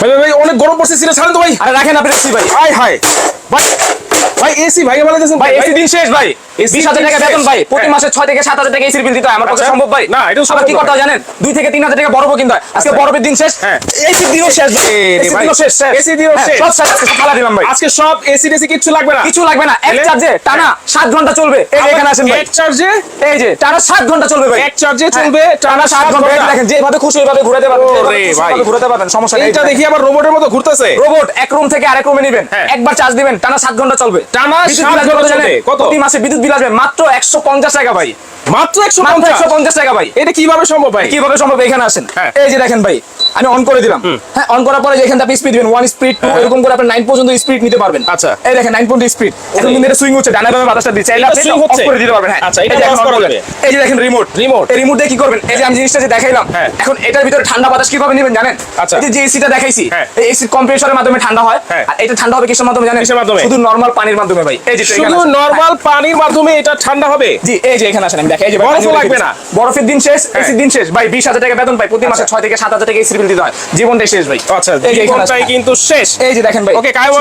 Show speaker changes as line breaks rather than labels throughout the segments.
ভাই ভাই, অনেক গরম পড়ছে সিনে ছাড়েন তো ভাই।
আরে রাখেন আপনি এসি ভাই।
Hi hi. ভাই ভাই এসি ভাই বলে দিয়েছেন
ভাই এসি দিন শেষ ভাই। বিশ হাজার টাকা বেতন ভাই। প্রতি। মাসে ছয় থেকে সাত হাজার টাকা এসির বিল দিতে হয়। আমার পক্ষে
আচ্ছা।
সম্ভব ভাই।
না, এটাও
আবার কি করতে হয় জানেন? দুই থেকে তিন হাজার টাকা বরফও কিনতে হয়। আজকে
আচ্ছা।
বরফের দিন শেষ।
হ্যাঁ।
এসি দিনও শেষ ভাই।
এ রে
এসি দিনও শেষ শেষ।
দিনও
হ্যাঁ,
শেষ।
সব শেষ। ফালা দিলাম ভাই।
আজকে সব এসি টেসি কিচ্ছু লাগবে না।
কিছু লাগবে না। এক চার্জে টানা সাত ঘণ্টা চলবে। এই এখানে আসেন ভাই।
এক চার্জে
এই যে টানা সাত ঘণ্টা চলবে ভাই।
এক চার্জে
হ্যাঁ,
চলবে
টানা সাত ঘণ্টা। দেখেন যেভাবে খুশি ওইভাবে ঘুরাতে পারবেন।
ওরে
যেভাবে খুশি
ভাই।
ওইভাবে ঘুরাতে পারবেন সমস্যা নেই।
এইটা দেখি আবার রোবটের মতো ঘুরতেছে।
রোবট এক রুম থেকে আরেক রুমে নিবেন। একবার চার্জ দিবেন টানা সাত ঘণ্টা চলবে।
টানা সাত ঘণ্টা
কত জানেন?
চলবে? কত?
প্রতি মাসে বিদ্যুৎ মাত্র একশো পঞ্চাশ টাকা ভাই।
মাত্র একশো পঞ্চাশ
টাকা ভাই
এটা কীভাবে সম্ভব ভাই
কীভাবে সম্ভব এখানে আসেন
হ্যাঁ।
এই যে দেখেন ভাই আমি অন করে দিলাম হ্যাঁ অন করার পরে আপনি স্পিড দিবেন ওয়ান স্পিড টু। এরকম করে আপনি নাইন পর্যন্ত স্পিড নিতে পারবেন
আচ্ছা।
এই দেখেন নাইন পর্যন্ত স্পিড এখন কিন্তু এটা সুইং হচ্ছে ডানে বামে বাতাসটা দিচ্ছে
এটা
off
হচ্ছে?
করে দিতে পারবেন হ্যাঁ
আচ্ছা, এটা
এই যে এখন
off
on
করা যাবে।
এই যে দেখেন রিমোট
Remote।
এই রিমোট দিয়ে কি করবেন এই যে আমি জিনিসটা যে দেখাইলাম
হ্যাঁ।
এখন এটার ভিতরে ঠান্ডা বাতাস কীভাবে নেবেন জানেন
আচ্ছা।
এই যে এসিটা দেখাইছি
হ্যাঁ।
এই এসি কম্প্রেসরের মাধ্যমে ঠান্ডা হয়
হ্যাঁ।
আর এটা ঠান্ডা হবে কিসের মাধ্যমে জানেন
কিসের মাধ্যমে?
শুধু নরমাল পানির মাধ্যমে ভাই এই যে
শুধু নরমাল পানির মাধ্যমে এটা ঠান্ডা হবে
জি এই যে এখানে আসেন আমি দেখাই এই যে ভাই,
লাগবে না।
বরফের দিন শেষ
হ্যাঁ।
এসির দিন শেষ। ভাই বিশ হাজার টাকা বেতন পাই। প্রতি মাসে
আচ্ছা।
ছয় থেকে সাত হাজার টাকা এসির বিল দিতে হয়। জীবনটাই শেষ ভাই।
আচ্ছা জীবনটাই কিন্তু শেষ।
এই যে দেখেন ভাই।
ওকে কায়ম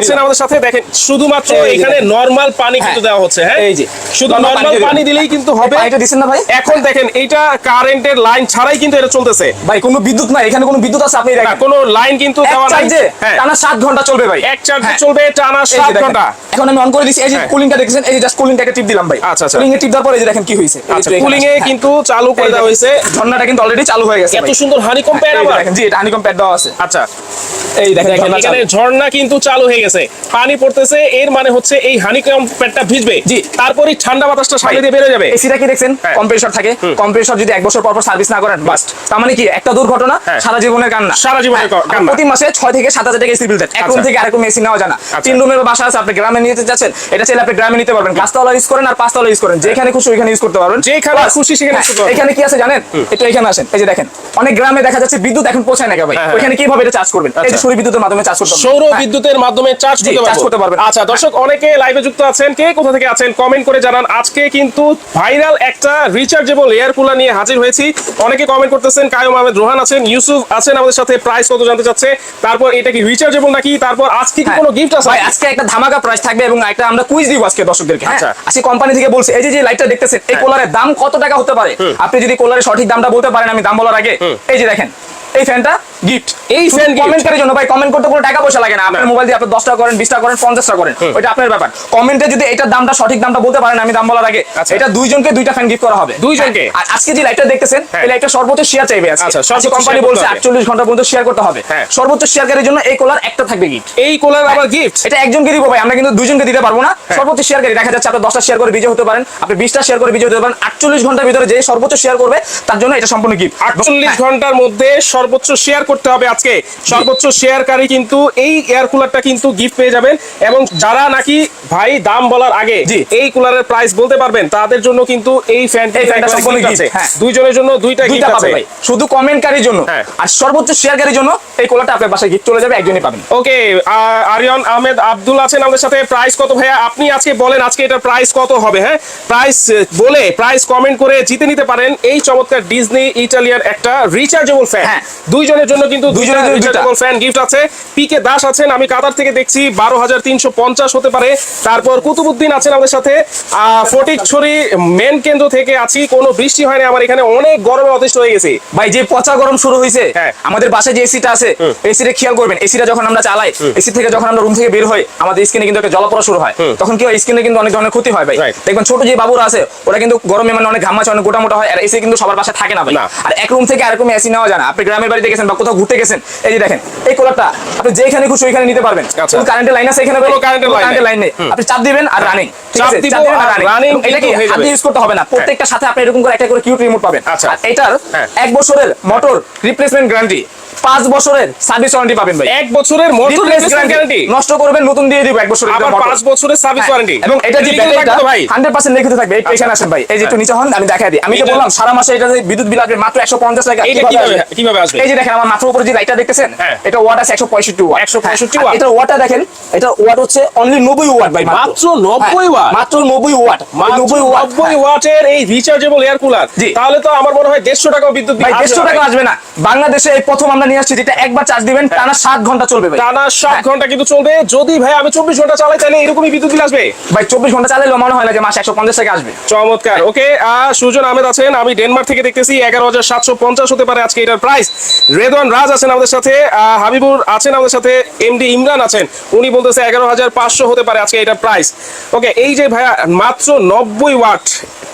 আছেন আমাদের সাথে। দেখেন শুধুমাত্র এখানে
দেখেন।
নরমাল পানি কিন্তু
হ্যাঁ।
দেওয়া হচ্ছে হ্যাঁ?
এই যে।
শুধু নরমাল পানি দিলেই কিন্তু হবে।
পানিটা দিচ্ছেন না ভাই?
এখন দেখেন এইটা কারেন্টের লাইন ছাড়াই কিন্তু এটা চলতেছে।
ভাই কোনো বিদ্যুৎ নাই। এখানে কোনো বিদ্যুৎ আছে? আপনি দেখেন।
কোনো লাইন কিন্তু দেওয়া নাই। হ্যাঁ।
টানা সাত ঘণ্টা চলবে ভাই।
এক চার্জে
হ্যাঁ।
চলবে টানা
এই যে
সাত
দেখেন।
ঘণ্টা।
এখন আমি অন করে দিছি। এই যে
হ্যাঁ।
কুলিংটা দেখেছেন? এই যে জাস্ট কুলিংটা একটা টিপ দিলাম ভাই।
আচ্ছা, আচ্ছা।
কুলিং এ টিপ দেওয়ার পরে এই যে দেখেন কি হয়েছে? যে
আচ্ছা কুলিং এ কিন্তু চালু করে দেওয়া হয়েছে।
ঝর্ণাটা কিন্তু অলরেডি চালু হয়ে গেছে
এত সুন্দর হানিকম প্যাড আবার।
জি এটা হানিকম প্যাড দেওয়া আছে।
আচ্ছা।
এই দেখেন
এখানে ঝর্ণা কিন্তু চালু হয়ে গেছে। পানি পড়তেছে এর মানে হচ্ছে এই হানিকম প্যাডটা ভিজবে।
জি।
তারপরে ঠান্ডা বাতাসটা সামনে দিয়ে বেরোয় যাবে।
এসিটা কি দেখছেন?
হ্যাঁ।
কম্প্রেসর থাকে। কম্প্রেসর যদি এক বছর পর পর সার্ভিস না করেন বাস তার মানে কি? একটা দুর্ঘটনা
হ্যাঁ।
সারা জীবনের কান্না।
সারা জীবনের
হ্যাঁ,
কান্না।
প্রতি মাসে ছয় থেকে সাত হাজার টাকা এসি বিল দেন এক রুম। থেকে আরেক রুমে এসি নেওয়া জানা
আচ্ছা।
তিন রুমের বাসা আছে আপনি গ্রামে নিতে যাচ্ছেন এটা চাইলে আপনি গ্রামে নিতে পারবেন। গাছতলা ইউজ করেন আর পাঁচতলা ইউজ করেন। যেখানে খুশি ওইখানে ইউজ করতে পারবেন।
যেখানে। খুশি সেখানে
হ্যাঁ,
করতে
এখানে কি আছে জানেন? এটা এখানে আসেন। এই যে দেখেন অনেক গ্রামে দেখা যাচ্ছে বিদ্যুৎ এখন পৌঁছায় না ভাই?
হ্যাঁ, হ্যাঁ।
ওইখানে কীভাবে এটা চার্জ করবেন? এই যে
আচ্ছা।
সৌর বিদ্যুতের মাধ্যমে চার্জ করতে
সৌর
হ্যাঁ।
বিদ্যুতের মাধ্যমে চার্জ করতে
charge করতে পারবেন।
আচ্ছা দর্শক অনেকে লাইভে যুক্ত আছেন। কে কোথা থেকে আছেন? কমেন্ট করে জানান। আজকে কিন্তু ভাইরাল একটা রিচার্জেবল এয়ার কুলার নিয়ে হাজির হয়েছি। অনেকে কমেন্ট করতেছেন কায়ুম আহমেদ রোহান আছেন ইউসুফ আছেন আমাদের সাথে প্রাইস কত জানতে চাচ্ছে? তারপর এটা কি রিচার্জেবল নাকি? তারপর আজকে কি
হ্যাঁ।
কোনো গিফট আছে?
আজকে একটা ধামাকা প্রাইস থাকবে এবং একটা আমরা কুইজ দিব আজকে দর্শকদেরকে। হ্যাঁ
আচ্ছা।
আজকে কোম্পানি থেকে বলছে এই যে যে লাইটটা দেখতেছেন এই কোলারের দাম কত টাকা হতে পারে? আপনি যদি কোলারের সঠিক দামটা বলতে পারেন আমি দাম বলার আগে এই যে দেখেন এই ফ্যানটা গিফট
এই
কমেন্টের জন্য ভাই কমেন্ট করতে কোনো টাকা পয়সা লাগে না। আপনার মোবাইল দিয়ে আপনি দশ টাকা করেন বিশ টাকা করেন পঞ্চাশ টাকা করেন ওইটা আপনার ব্যাপার। কমেন্টে যদি এটার দামটা সঠিক দামটা বলতে পারেন আমি দাম বলার আগে
আচ্ছা।
এটা দুইজনকে দুইটা ফ্যান গিফট করা হবে।
দুইজনকে?
হ্যাঁ। আর আজকে যে লাইটটা দেখতেছেন
হ্যাঁ।
এই লাইটটা সর্বোচ্চ শেয়ার চাইবে আজকে।
আচ্ছা, সর্বোচ্চ
কোম্পানি বলছে
হবে।
আটচল্লিশ ঘণ্টা পর্যন্ত শেয়ার করতে হবে।
হ্যাঁ।
সর্বোচ্চ শেয়ারকারীর জন্য এই কোলার একটা থাকবে গিফট
এই কুলার আবার গিফট
এটা একজনকে দিব ভাই আমরা কিন্তু দুইজনকে দিতে পারব না। সর্বোচ্চ শেয়ারকারী দেখা যাচ্ছে আপনি দশটা শেয়ার করে বিজয় হতে পারেন আপনি বিশটা শেয়ার করে বিজয় হতে পারেন আটচল্লিশ ঘণ্টার ভিতরে যে সর্বোচ্চ শেয়ার করবে তার জন্য এটা সম্পূর্ণ গিফট
আটচল্লিশ ঘণ্টার মধ্যে সর্বোচ্চ শেয়ার করতে হবে আজকে। সর্বোচ্চ শেয়ারকারী কিন্তু এই এয়ার কুলারটা কিন্তু গিফট পেয়ে যাবেন এবং যারা নাকি ভাই দাম বলার আগে এই কুলারের প্রাইস বলতে পারবেন তাদের জন্য কিন্তু এই ফ্যান
এই ফ্যানটা সম্পূর্ণ হ্যাঁ।
দুইজনের জন্য দুইটা গিফট আছে
শুধু কমেন্টকারীর জন্য।
হ্যাঁ।
আর সর্বোচ্চ শেয়ারকারীর জন্য এই কোলারটা আপনার বাসায় গিফট চলে যাবে একজনই পাবেন।
ওকে আরিয়ান আহমেদ আব্দুল আছেন আমাদের সাথে। প্রাইস কত ভাইয়া? আপনি আজকে বলেন আজকে এটা প্রাইস কত হবে হ্যাঁ? প্রাইস বলে প্রাইস কমেন্ট করে জিতে নিতে পারেন। এই চমৎকার ডিজনি ইটালিয়ার একটা রিচার্জেবল ফ্যান। দুইজনের জন্য কিন্তু
দুইজনের জন্য দুইটা।
ফ্যান গিফট আছে। পিকে দাস আছেন আমি কাতার থেকে দেখছি বারো হাজার তিনশো পঞ্চাশ হতে পারে। তারপর কুতুবুদ্দিন আছেন আমাদের সাথে। ফটিকছড়ি মেন কেন্দ্র থেকে আছি কোনো বৃষ্টি হয়নি আমার এখানে অনেক গরমে অতিষ্ঠ হয়ে গেছি।
ভাই যে পচা গরম শুরু হয়েছে
হ্যাঁ।
আমাদের বাসায় যে এসিটা আছে এসিটা খেয়াল করবেন এসিটা যখন আমরা চালাই এসি থেকে যখন আমরা রুম থেকে বের হই আমাদের স্কিনে কিন্তু একটা জলপড়া শুরু হয়। তখন কি হয় স্কিনে কিন্তু অনেক ধরনের ক্ষতি হয় ভাই. দেখবেন ছোট যে বাবুরা আছে ওরা কিন্তু গরমে মানে অনেক ঘামাচ্ছে অনেক গোটা মোটা হয় আর এসি কিন্তু সবার বাসায় থাকে না ভাই। আর এক রুম থেকে আরেক রুমে এসি নেওয়া যায় না। আপনি গ্রামের বাড়িতে গেছেন বা কোথাও ঘুরতে গেছেন? এই যে দেখেন এই কোলারটা আপনি যেখানে খুশি ওইখানে নিতে পারবেন।
আচ্ছা।
কারেন্টের লাইন আছে এখানে
এর
লাইন নেই। আপনি চাপ দিবেন আর রানিং
চাপ দিব আর running
এটা কি হাতে ইউজ করতে হবে না? প্রত্যেকটা সাথে আপনি এরকম করে একটা করে কিউট রিমোট পাবেন।
আচ্ছা।
এটার
হ্যাঁ।
এক বছরের মোটর রিপ্লেসমেন্ট গ্যারান্টি পাঁচ বছরের সার্ভিস ওয়ারেন্টি পাবেন ভাই।
এক বছরের মোটর গ্যারান্টি
নষ্ট করবেন নতুন দিয়ে দিব এক বছরের
আবার পাঁচ বছরের সার্ভিস
হ্যাঁ,
ওয়ারেন্টি
এবং এটা যে ব্যাটারিটা
ভাই।
100% লিখিত থাকবে। এই এখানে আসেন ভাই। এই যে একটু নিচে হন আমি দেখাই দিই। আমি তো বললাম সারা মাসে এটা যে বিদ্যুৎ বিল আসবে মাত্র 150 টাকা।
এইটা কিভাবে- কীভাবে আসবে?
এই যে দেখেন আমার মাথার উপরে যে লাইটটা দেখতেছেন
হ্যাঁ।
এটা ওয়াট আছে 165 ওয়াট
165
হ্যাঁ,
watt?
এটা ওয়াটটা দেখেন এটা ওয়াট হচ্ছে অনলি 90 ওয়াট ভাই
মাত্র। 90
হ্যাঁ,
watt?
মাত্র 90 ওয়াট
মাত্র
90 ওয়াট হ্যাঁ।
নব্বই ওয়াটের এই রিচার্জেবল এয়ার কুলার। তাহলে তো আমার মনে হয় দেড়শো টাকা বিদ্যুৎ
ভাই
আসবে
দেড়শো টাকা আসবে না। বাংলাদেশে এই প্রথম আমরা নিয়ে আসছি যেটা একবার চার্জ দিবেন টানা সাত ঘণ্টা চলবে ভাই।
টানা সাত
হ্যাঁ।
ঘণ্টা কিন্তু চলবে। যদি ভাই আমি চব্বিশ ঘণ্টা চালাই তাহলে এরকমই বিদ্যুৎ বিল আসবে?
ভাই চব্বিশ ঘণ্টা চালালেও মনে হয় না যে মাস একশো পঞ্চাশ টাকা আসবে।
চমৎকার। ওকে সুজন আহমেদ আছেন আমি ডেনমার্ক থেকে দেখতেছি এগারো হাজার সাতশো পঞ্চাশ হতে পারে আজকে এটার প্রাইস রেদওয়ান রাজ আছেন আমাদের সাথে হাবিবুর আছেন আমাদের সাথে এমডি ইমরান আছেন উনি বলতেছে এগারো হাজার পাঁচশো হতে পারে আজকে এটার প্রাইস ওকে এই যে ভাইয়া মাত্র নব্বই ওয়াট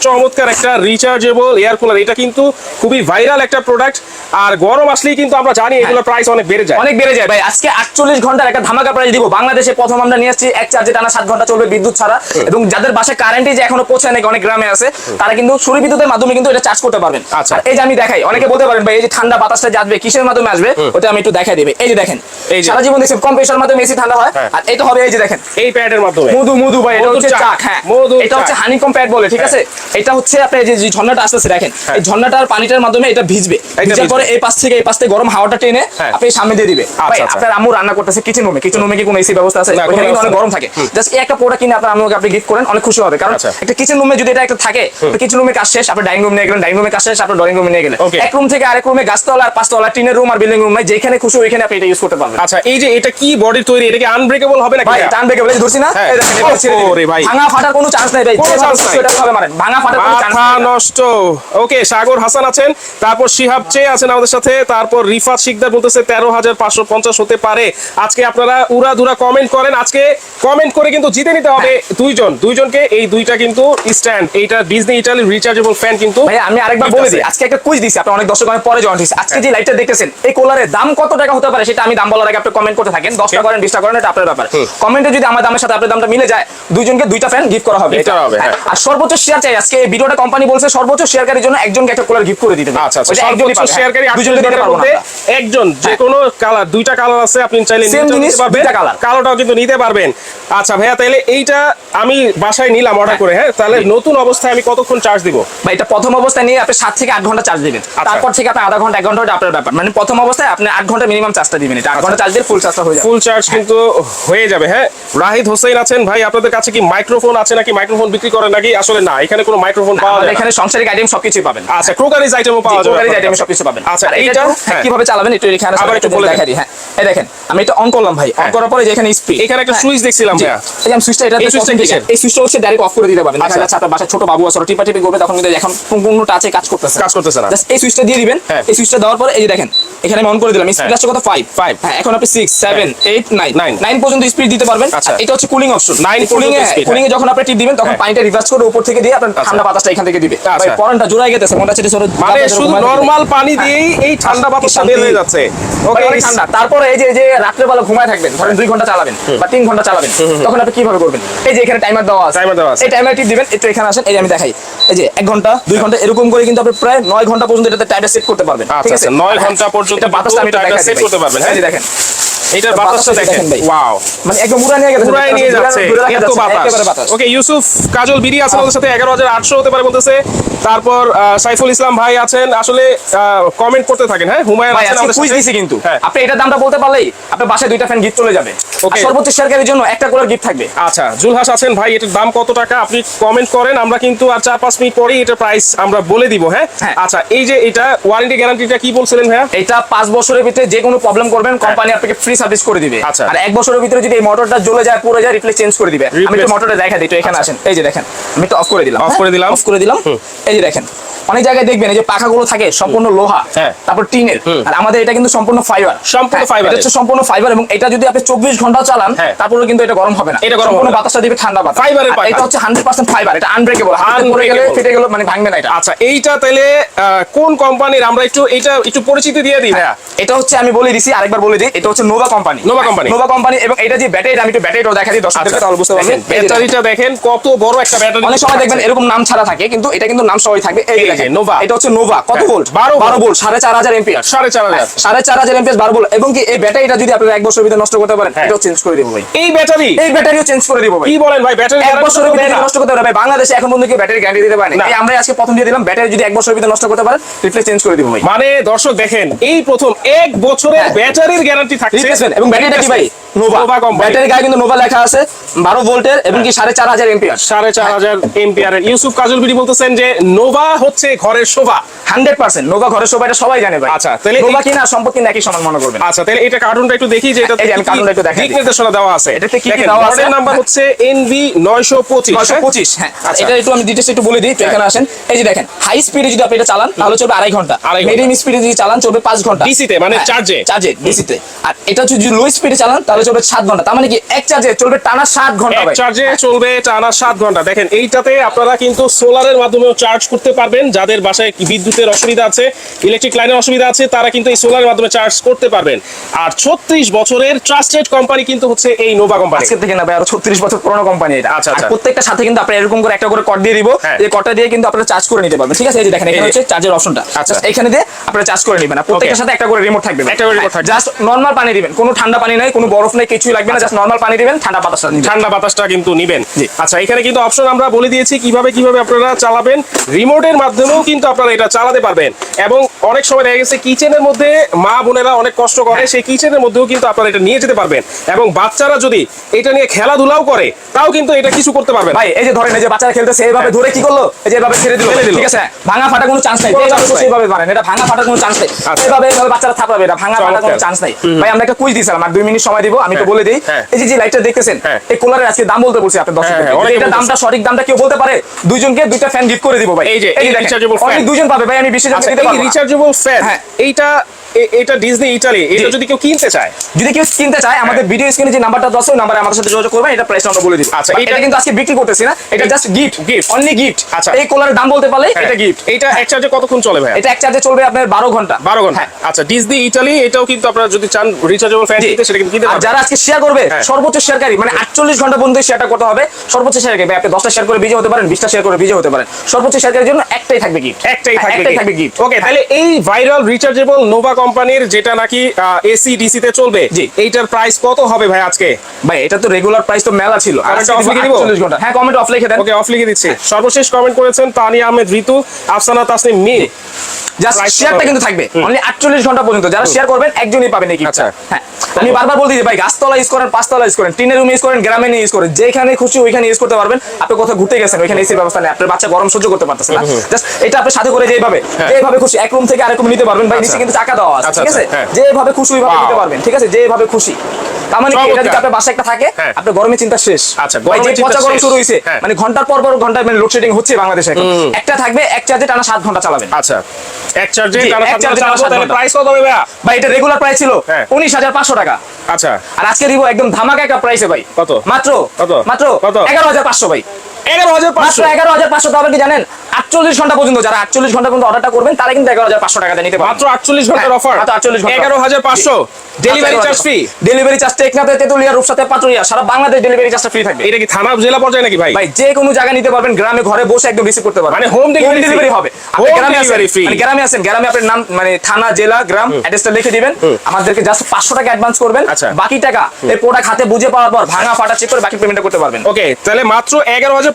চমৎকার একটা রিচার্জেবল এয়ার কুলার এটা কিন্তু খুবই ভাইরাল একটা প্রোডাক্ট আর গরম আসলেই কিন্তু আমরা জানি এগুলোর প্রাইস অনেক বেড়ে যায়।
অনেক বেড়ে যায়। ভাই আজকে আটচল্লিশ ঘণ্টার একটা ধামাকা প্রাইস দিব। বাংলাদেশে প্রথম আমরা নিয়ে আসছি এক চার্জে টানা সাত ঘণ্টা চলবে বিদ্যুৎ ছাড়া। এবং যাদের বাসায় কারেন্টে যে এখনও পৌঁছায় নাকি অনেক গ্রামে আছে তারা কিন্তু সূর্য বিদ্যুতের মাধ্যমে কিন্তু এটা চার্জ করতে পারবেন।
আচ্ছা।
এই যে আমি দেখাই অনেকে বলতে পারেন ভাই এই যে ঠান্ডা বাতাসটা যে আসবে কিসের মাধ্যমে আসবে ওটা আমি একটু দেখাই দেবে। এই যে দেখেন
এই যে।
সারা জীবন দেখছি কম্প্রেসার মাধ্যমে এসি ঠান্ডা হয়।
হ্যাঁ।
আর এটা হবে এই যে দেখেন।
এই প্যাডের মাধ্যমে।
মধু মধু ভাই এটা হচ্ছে
চাক।
হ্যাঁ।
মধুর
এটা হচ্ছে। হানিকম প্যাড বলে ঠিক আছে? এটা হচ্ছে আপনি এই যে ঝর্ণাটা আসতেছে দেখেন।
হ্যাঁ।
এই ঝর্ণাটার পানিটার মাধ্যমে এটা ভিজবে। ভিজার। পরে এই পাশ থেকে এই পাশ থেকে গরম হাওয়াটা টেনে
হ্যাঁ।
আপনি সামনে দিয়ে দিবে।
আচ্ছা।
আপনার আম্মু রান্না করতেছে কিচেন রুমে কিচেন রুমে কি কোনো এসি ব্যবস্থা আছে? ওখানে কিন্তু অনেক গরম থাকে। জাস্ট এই একটা প্রোডাক্ট কিনে আপনার আম্মুকে আপনি গিফট করেন অনেক খুশি হবে। কারণ
আচ্ছা।
একটা কিচেন রুমে যদি এটা একটা থাকে কিচেন রুমে কাজ শেষ আপনি ডাইনিং রুম নিয়ে গেলেন ডাইনিং রুমে কাজ শেষ আপনি ড্রয়িং রুমে নিয়ে গেলেন। এক রুম থেকে আরেক রুমে গাছতলা আর পাঁচতলা টিনের রুম আর বিল্ডিং রুম নাই যেখানে খুশি ওইখানে আপনি এটা ইউজ করতে পারবেন।
আচ্ছা এই যে এটা কি বডির তৈরি? এটা কি আনব্রেকেবল হবে নাকি
ভাই
ভাইয়া?
টান ব্রেকে বলে ধরছি না?
হ্যাঁ।
এই দেখেন, এবার ছেড়ে দিবেন।
ওরে ভাই।
ভাঙা ফাটার কোনো চান্স নাই ভাই।
কোনো
খুশি
নাই।
ওটাভাবে মারেন ভাঙা ফাটার কোনো চান্স নাই।
নষ্ট। ওকে সাগর হাসান আছেন। তারপর শিহাব চে আছেন আমাদের সাথে। তারপর রিফাত শিকদার বলতেছে তেরো হাজার পাঁচশো পঞ্চাশ হতে পারে। আজকে আপনারা উড়া দুরা কমেন্ট করেন। আজকে কমেন্ট করে কিন্তু জিতে নিতে হবে
হ্যাঁ।
দুইজন। দুইজনকে এই দুইটা কিন্তু স্ট্যান্ড এইটা ডিজনি ইটালি রিচার্জেবল ফ্যান কিন্তু
ভাই আমি আরেকবার বলে দিই আজকে একটা কুইজ দিছি আপনি অনেক দর্শক আমি পরে জয়েন হয়েছে। আজকে যে লাইটটা দেখতেছেন এই কোলারের দাম কত টাকা হতে পারে সেটা আমি দাম বলার আগে আপনি কমেন্ট করতে থাকেন। দশটা করেন বিশটা করেন এটা আপনার ব্যাপার। কমেন্টে যদি আমার দামের সাথে আপনার দামটা মিলে যায় দুইজনকে দুইটা ফ্যান গিফট করা হবে।
এটা হবে, হ্যাঁ।
আর সর্বোচ্চ শেয়ার চাই আজকে এই ভিডিওটা কোম্পানি বলছে সর্বোচ্চ শেয়ারকারীর জন্য একজনকে একটা কোলার গিফট করে দিতে
আচ্ছা আচ্ছা সর্বোচ্চ
হ্যাঁ।
শেয়ারকারী
দুজনকে দিতে পারব না।
একজন যে কোনো কালার দুইটা কালার আছে আপনি চাইলে নিতে পারবেন। কালোটাও কিন্তু নিতে পারবেন। আচ্ছা ভাইয়া তাহলে এইটা আমি বাসায় নিলাম অর্ডার করে হ্যাঁ? তাহলে নতুন অবস্থায় আমি কতক্ষণ চার্জ দিব?
বা এটা প্রথম অবস্থায় নিয়ে আপনি সাত থেকে আট ঘণ্টা চার্জ দিবেন।
আচ্ছা।
তারপর থেকে আপনি আধা ঘণ্টা এক ঘণ্টা ওটা আপনার ব্যাপার। মানে প্রথম অবস্থায় আপনি আট ঘণ্টা মিনিমাম চার্জটা দিবেন। এটা আট ঘণ্টা চার্জ দিয়ে ফুল চার্জটা হয়ে যাবে।
ফুল চার্জ কিন্তু হয়ে যাবে হ্যাঁ? রাহিদ হোসেন আছেন ভাই আপনাদের কাছে কি মাইক্রোফোন আছে নাকি মাইক্রোফোন বিক্রি করেন নাকি? আসলে না এখানে কোনো মাইক্রোফোন পাওয়া যায়
এখানে সংসারিক আইটেম সবকিছুই পাবেন।
আচ্ছা ক্রোকারিজ আইটেমও পাওয়া যাবে
কোকারি
আপনার
আইটেম সবকিছু পাবেন।
আচ্ছা এইটা? হ্যাঁ।
কীভাবে চালাবেন একটু এখানে
আবার একটু বলে
দেখাই হ্যাঁ। এই দেখেন আমি এটা অন করলাম ভাই অন
হ্যাঁ।
করার পরে যে এখানে স্পিড
এখানে একটা সুইচ দেখছিলাম ভাইয়া।
এই সুইচটা এটা
এই সুইচটা কিসের?
এই সুইচটা হচ্ছে ডাইরেক্ট অফ করে দিতে পারবেন দেখা
আচ্ছা।
যাচ্ছে আপনার বাসায় ছোট বাবু আছে টিপা টিপি করবে তখন কিন্তু এখন কোনো টাচে কাজ করতেছে।
কাজ করতেছে না।
জাস্ট এই সুইচটা দিয়ে দিবেন।
হ্যাঁ।
এই সুইচটা দেওয়ার পরে এই যে দেখেন এখানে আমি অন করে দিলাম। স্পিড
হ্যাঁ।
আসছে কত? 5
Five।
হ্যাঁ এখন আপনি 6 7 8 9 9 পর্যন্ত স্পিড দিতে পারবেন।
আচ্ছা।
এটা হচ্ছে কুলিং অপশন
Nine
কুলিং এ কুলিং এ যখন আপনি টিপ দিবেন তখন
হ্যাঁ।
পানিটা রিভার্স করে উপর থেকে দিয়ে আপনার ঠান্ডা বাতাসটা এখান থেকে দিবে।
আচ্ছা।
ভাই পরানটা জোড়ায় গেতেছে মনে হচ্ছে
মানে শুধু নরমাল পানি দিয়েই এই ঠান্ডা বাতাসটা বের হয়ে যাচ্ছে। ওকে
ঠান্ডা। তারপরে এই যে যে রাত্রে বেলা ঘুমায় থাকবেন ধরেন দুই ঘণ্টা চালাবেন বা তিন ঘণ্টা চালাবেন তখন আপনি কীভাবে করবেন? এই যে এখানে টাইমার দেওয়া আছে।
টাইমার দেওয়া আছে।
এই টাইমার টিপ দিবেন একটু এখানে আসেন এই যে আমি দেখাই। এই যে এক ঘণ্টা দুই ঘণ্টা এরকম করে কিন্তু আপনি প্রায় নয় ঘণ্টা পর্যন্ত এটাতে টাইমার সেট করতে পারবেন। ঠিক
আচ্ছা
আছে?
আচ্ছা নয় ঘণ্টা পর্যন্ত timer
দেখাই
set করতে পারবেন হ্যাঁ?
দেখেন।
বাতাসটা দেখেন ওয়াও
মানে একদম উড়া নিয়ে গেছে
নিয়ে যাচ্ছে এত বাতাস। ওকে ইউসুফ কাজল বিডি আছেন আমাদের সাথে এগারো হাজার আটশো হতে পারে বলতেছে। তারপর সাইফুল ইসলাম ভাই আছেন আসলে কমেন্ট করতে থাকেন হ্যাঁ? হুমায়ুন আছেন আমাদের
কুইজ দিছি কিন্তু।
হ্যাঁ।
আপনি এটার দামটা বলতে পারলেই আপনার বাসায় দুইটা ফ্যান গিফট চলে যাবে।
Okay.
সর্বোচ্চ শেয়ারকারীর জন্য একটা করে গিফট থাকবে।
আচ্ছা জুলহাস আছেন ভাই এটার দাম কত টাকা? আপনি কমেন্ট করেন আমরা কিন্তু আর চার পাঁচ মিনিট পরেই এটার প্রাইস আমরা বলে দিব হ্যাঁ?
হ্যাঁ।
আচ্ছা এই যে এটা ওয়ারেন্টি গ্যারান্টিটা কি বলছিলেন ভাইয়া?
এটা পাঁচ বছরের ভিতরে যে কোনো প্রবলেম করবেন কোম্পানি আপনাকে ফ্রি সার্ভিস করে দিবে।
আচ্ছা।
আর এক বছরের ভিতরে যদি এই মোটরটা জ্বলে যায় পুরো যায় রিপ্লেস চেঞ্জ করে দিবে আমি একটু মোটরটা দেখা দিই একটু এখানে আসেন এই যে দেখেন আমি তো অফ করে দিলাম হ্যাঁ?
করে দিলাম।
অফ করে দিলাম এই যে দেখেন অনেক জায়গায় দেখবেন এই যে পাখাগুলো থাকে সম্পূর্ণ লোহা
হ্যাঁ।
তারপর টিনের। আর আমাদের এটা কিন্তু সম্পূর্ণ ফাইবার
সম্পূর্ণ fiber
এটা হচ্ছে সম্পূর্ণ ফাইবার এবং এটা যদি আপনি চব্বিশ ঘণ্টা চালান
হ্যাঁ।
তারপরে কিন্তু এটা গরম হবে না।
এটা গরম
বাতাসটা দিবে ঠান্ডা বাতাস।
পাখা।
এটা হচ্ছে হান্ড্রেড পার্সেন্ট ফাইবার এটা আনব্রেকেবল পড়ে গেলে ফেটে গেলে মানে ভাঙবে না এটা।
আচ্ছা এইটা তাহলে কোন কোম্পানির আমরা একটু এইটা একটু পরিচিতি দিয়ে দিই।
এটা হচ্ছে আমি বলে দিছি আরেকবার বলে দিই এটা হচ্ছে Nova company
Nova company
Nova company এবং এটা যে ব্যাটারি আমি একটু ব্যাটারিটাও দেখা দিই দর্শকদেরকে তাহলে বুঝতে পারবেন।
ব্যাটারিটা দেখেন কত বড় একটা ব্যাটারি
অনেক সময় দেখবেন এরকম নাম ছাড়া থাকে কিন্তু এটা কিন্তু নাম সবাই থাকবে। এই
এই যে,
এটা হচ্ছে নোভা কত ভোল্ট
12
বারো ভোল্ট সাড়ে চার হাজার এমপিয়ার
সাড়ে চার হাজার।
সাড়ে চার হাজার এমপিয়ার বারো ভোল্ট এবং কি এই ব্যাটারিটা যদি আপনারা এক বছরের ভিতরে নষ্ট করতে পারেন। এটাও চেঞ্জ করে দিব ভাই।
এই ব্যাটারি
এই ব্যাটারিও চেঞ্জ করে দিব ভাই।
কি বলেন ভাই ব্যাটারি
এক বছরের ভিতরে নষ্ট করতে পারে বাংলাদেশে এখন পর্যন্ত কি ব্যাটারি গ্যারান্টি দিতে পারেনি। এই আমরা আজকে প্রথম দিয়ে দিলাম ব্যাটারি যদি এক বছরের ভিতরে নষ্ট করতে পারেন রিপ্লেস চেঞ্জ করে দিব ভাই।
মানে দর্শক দেখেন এই প্রথম এক বছরের। ব্যাটারির গ্যারান্টি থাকছে।
এবং ব্যাটারিটা কি ভাই? নোভা
নোভা
ব্যাটারি গায়ে কিন্তু নোভা লেখা আছে বারো ভোল্টের এবং কি সাড়ে চার হাজার এমপিয়ার
সাড়ে চার হাজার এমপিআর ইউসুফ কাজল বিডি বলতেছেন যে নোভা হচ্ছে ঘরের শোভা।
হান্ড্রেড পার্সেন্ট নোভা ঘরের সবাই এটা সবাই জানে ভাই।
আচ্ছা, তাহলে
নোভা কিনা সম্পদ কিনা একই সমান মনে করবেন।
আচ্ছা তাহলে এটা কার্টুনটা একটু দেখি যে এটা
কার্টুনটা একটু দেখাই
দিক নির্দেশনা দেওয়া আছে।
এটাতে কি কি দেওয়া আছে?
নাম্বার হচ্ছে এনভি নয়শো পঁচিশ
হ্যাঁ। এটা একটু আমি ডিটেলস একটু বলে দিই একটু এখানে আসেন। এই যে দেখেন হাই স্পিডে যদি আপনি এটা চালান তাহলে চলবে আড়াই
ঘণ্টা।
মিডিয়াম স্পিডে যদি চালান চলবে পাঁচ ঘণ্টা।
DC তে, মানে চার্জে?
চার্জে ডিসিতে আর এটা যদি লো স্পিডে চালান তাহলে চলবে সাত ঘণ্টা। তার মানে কি এক চার্জে চলবে টানা সাত ঘণ্টা
চার্জে চলবে টানা সাত ঘণ্টা। দেখেন এইটাতে আপনারা কিন্তু সোলারের মাধ্যমেও চার্জ করতে পারবেন। যাদের বাসায় বিদ্যুতের অসুবিধা আছে ইলেকট্রিক লাইনের অসুবিধা আছে তারা কিন্তু এই সোলারের মাধ্যমে চার্জ করতে পারবেন। আর ছত্রিশ বছরের ট্রাস্টেড কোম্পানি কিন্তু হচ্ছে এই নোভা কোম্পানি
আজকে থেকে না ভাই আরও ছত্রিশ বছর পুরোনো কোম্পানি এটা।
আচ্ছা, আচ্ছা।
প্রত্যেকটা সাথে কিন্তু আপনার এরকম করে একটা করে কট দিয়ে দিব।
হ্যাঁ।
এই কটটা দিয়ে কিন্তু আপনারা চার্জ করে নিতে পারবেন। ঠিক আছে? এই যে দেখেন এখানে হচ্ছে চার্জের অপশনটা
আচ্ছা।
এখানে দিয়ে আপনারা চার্জ করে নেবেন। আর প্রত্যেকটার সাথে একটা করে রিমোট থাকবে
একটা করে remote থাকবে।
জাস্ট নর্মাল পানি দিবেন। কোনো ঠান্ডা পানি নাই কোনো বরফ নাই কিছুই লাগবে না জাস্ট নর্মাল পানি দিবেন ঠান্ডা বাতাসটা নিবেন।
ঠান্ডা বাতাসটা কিন্তু নিবেন। আচ্ছা এখানে কিন্তু অপশন আমরা বলে দিয়েছি কীভাবে কীভাবে আপনারা চালাবেন। রিমোটের মাধ্যমেও কিন্তু আপনারা এটা চালাতে পারবেন। এবং অনেক সময় দেখা গেছে কিচেনের মধ্যে মা বোনেরা অনেক কষ্ট করে সেই কিচেনের মধ্যেও কিন্তু আপনারা এটা নিয়ে যেতে পারবেন। এবং বাচ্চারা যদি এটা নিয়ে খেলাধুলাও করে তাও কিন্তু এটা কিছু করতে পারবে
ভাই এই যে ধরেন এই যে বাচ্চারা খেলতেছে এইভাবে ধরে কি করল? এই যে এভাবে ছেড়ে দিল। ঠিক আছে? ভাঙা ফাটা কোনো চান্স নাই। এইভাবে পারেন এটা ভাঙা ফাটার কোনো চান্স নেই।
আচ্ছা।
এইভাবে এইভাবে বাচ্চারা থাকবে এটা ভাঙা ফাটার কোনো চান্স নাই। ভাই আমরা একটা কুইজ দিয়েছিলাম আর দুই মিনিট সময় দিব। আমি একটু
হ্যাঁ,
বলে দিই
হ্যাঁ।
এই যে যে লাইটটা দেখতেছেন
হ্যাঁ।
এই কুলারের আজকে দাম বলতে বলছি আপনার
দর্শক
এটা দামটা সঠিক দামটা কেউ বলতে পারে দুইজনকে দুইটা ফ্যান গিফট করে দিব ভাই
এই যে, এই রিচার্জেবল
ফ্যান দুইজন পাবে ভাই আমি বিশেষ
আজকে
দিতে পারব
রিচার্জেবল ফ্যান
হ্যাঁ।
এইটা এটা ডিজনি ইটালি এটা যদি কেউ কিনতে চায়।
যদি কেউ কিনতে চায় আমাদের
হ্যাঁ।
ভিডিও স্ক্রিনে যে নাম্বারটা দেওয়া আছে ওই নাম্বারে আমাদের সাথে যোগাযোগ করবেন এটা প্রাইসটা আমরা বলে দিব।
আচ্ছা, এটা-
এটা কিন্তু আজকে বিক্রি করতেছি না এটা just gift
gift।
Only gift
আচ্ছা।
এই কুলারের দাম বলতে পারলে এটা গিফট
এইটা এক চার্জে কতক্ষণ চলে ভাই
এটা এক চার্জে চলবে আপনার বারো ঘণ্টা।
বারো ঘণ্টা।
হ্যাঁ।
আচ্ছা ডিজনি ইটালি এটাও কিন্তু আপনারা যদি চান রিচার্জেবল ফ্যান। কিনতে সেটা কিন্তু কিনতে
আর
পারবেন।
যারা আজকে শেয়ার করবে
হ্যাঁ।
সর্বোচ্চ শেয়ারকারী মানে আটচল্লিশ ঘণ্টা পর্যন্ত শেয়ারটা করতে হবে সর্বোচ্চ শেয়ারকারী ভাই আপনি দশটা শেয়ার করে বিজয় হতে পারেন বিশটা শেয়ার করে বিজয় হতে পারেন। সর্বোচ্চ শেয়ারকারীর জন্য একটাই থাকবে গিফট
একটাই
একটাই থাকবে গিফট
ওকে তাহলে এই ভাইরাল রিচার্জেবল নোভা কোম্পানির যেটা নাকি এসি ডিসি তে চলবে
জি।
এইটার প্রাইস কত হবে ভাই আজকে?
ভাই এটা তো রেগুলার প্রাইস তো মেলা ছিল। আর
Comment
আজকে
লিখে দিব?
48 ঘণ্টা। হ্যাঁ কমেন্ট অফ লিখে দেন।
ওকে অফ লিখে দিচ্ছি। সর্বশেষ কমেন্ট করেছেন তানিয়া আহমেদ ঋতু আফসানা তাসনিম মি
জাস্ট শেয়ারটা কিন্তু থাকবে। অনলি 48 ঘণ্টা পর্যন্ত। যারা শেয়ার করবেন একজনই পাবেন এই
আচ্ছা।
হ্যাঁ আমি বারবার বলতে ভাই গাছতলা ইউজ করেন পাঁচতলা ইউজ করেন টিনের রুম ইউজ করেন গ্রামে ইউজ করেন যেখানে খুশি ওইখানে ইউজ করতে পারবেন। আপনি কোথাও ঘুরতে গেছেন ওইখানে এসির ব্যবস্থা নেই আপনার বাচ্চা গরম সহ্য করতে পারতেছে না। জাস্ট এটা আপনি সাথে করে যেভাবে যেভাবে খুশি এক রুম থেকে আরেক রুম নিতে পারবেন ভাই নিচে কিন্তু চাকা দেওয়া আছে
আচ্ছা,
ঠিক আছে?
আচ্ছা, হ্যাঁ।
যেভাবে খুশি ওইভাবে নিতে পারবেন ঠিক আছে? যেভাবে খুশি। তার মানে এটা যদি আপনার বাসায় একটা থাকে
হ্যাঁ।
আপনার গরমের চিন্তা শেষ।
আচ্ছা,
ভাই,
গরমের
যে
চিন্তা
পচা গরম শুরু হয়েছে
হ্যাঁ।
মানে ঘণ্টার পর পর ঘণ্টা মানে লোডশেডিং হচ্ছে বাংলাদেশে এখন। একটা থাকবে এক চার্জে টানা সাত ঘণ্টা চালাবেন।
আচ্ছা এক চার্জে টানা
এক
সাত
charge ঘণ্টা
চালাবো, তাহলে প্রাইস কত হবে
ভাই এটা রেগুলার প্রাইস ছিল
হ্যাঁ।
উনিশ হাজার পাঁচশো টাকা।
আচ্ছা।
আর আজকে দিব একদম ধামাকা একটা প্রাইসে ভাই।
কত?
মাত্র?
কত?
মাত্র
কত?
এগারো হাজার পাঁচশো ভাই।
এগারো হাজার পাঁচশো।
এগারো হাজার পাঁচশো তবে কি জানেন? আটচল্লিশ ঘণ্টা পর্যন্ত যারা আটচল্লিশ ঘণ্টা পর্যন্ত অর্ডারটা করবেন তারা কিন্তু এগারো হাজার পাঁচশো টাকাতে নিতে পারবেন
মাত্র আটচল্লিশ ঘণ্টার
হ্যাঁ,
অফার
মাত্র 48 ঘণ্টা।
এগারো হাজার পাঁচশো। Delivery charge free
delivery charge টেকনাতে Tetulia রূপসাতে পাটুরিয়া সারা বাংলাদেশ ডেলিভারি চার্জটা ফ্রি থাকবে।
এটা কি থানা জেলা পর্যায়ে নাকি ভাই?
ভাই যে কোনো জায়গায় নিতে পারবেন গ্রামে ঘরে বসে একদম রিসিভ করতে পারবেন।
মানে home
ডেলিভারি হবে। আপনি গ্রামে আছেন
delivery
মানে গ্রামে আছেন গ্রামে আপনার নাম মানে থানা জেলা গ্রাম অ্যাড্রেসটা লিখে দিবেন। আমাদেরকে জাস্ট পাঁচশো টাকা অ্যাডভান্স করবেন।
আচ্ছা।
বাকি টাকা এই প্রোডাক্ট হাতে বুঝে পাওয়ার পর ভাঙা ফাটা চেক করে বাকি পেমেন্টটা করতে পারবেন।
ওকে তাহলে মাত্র এগারো হাজার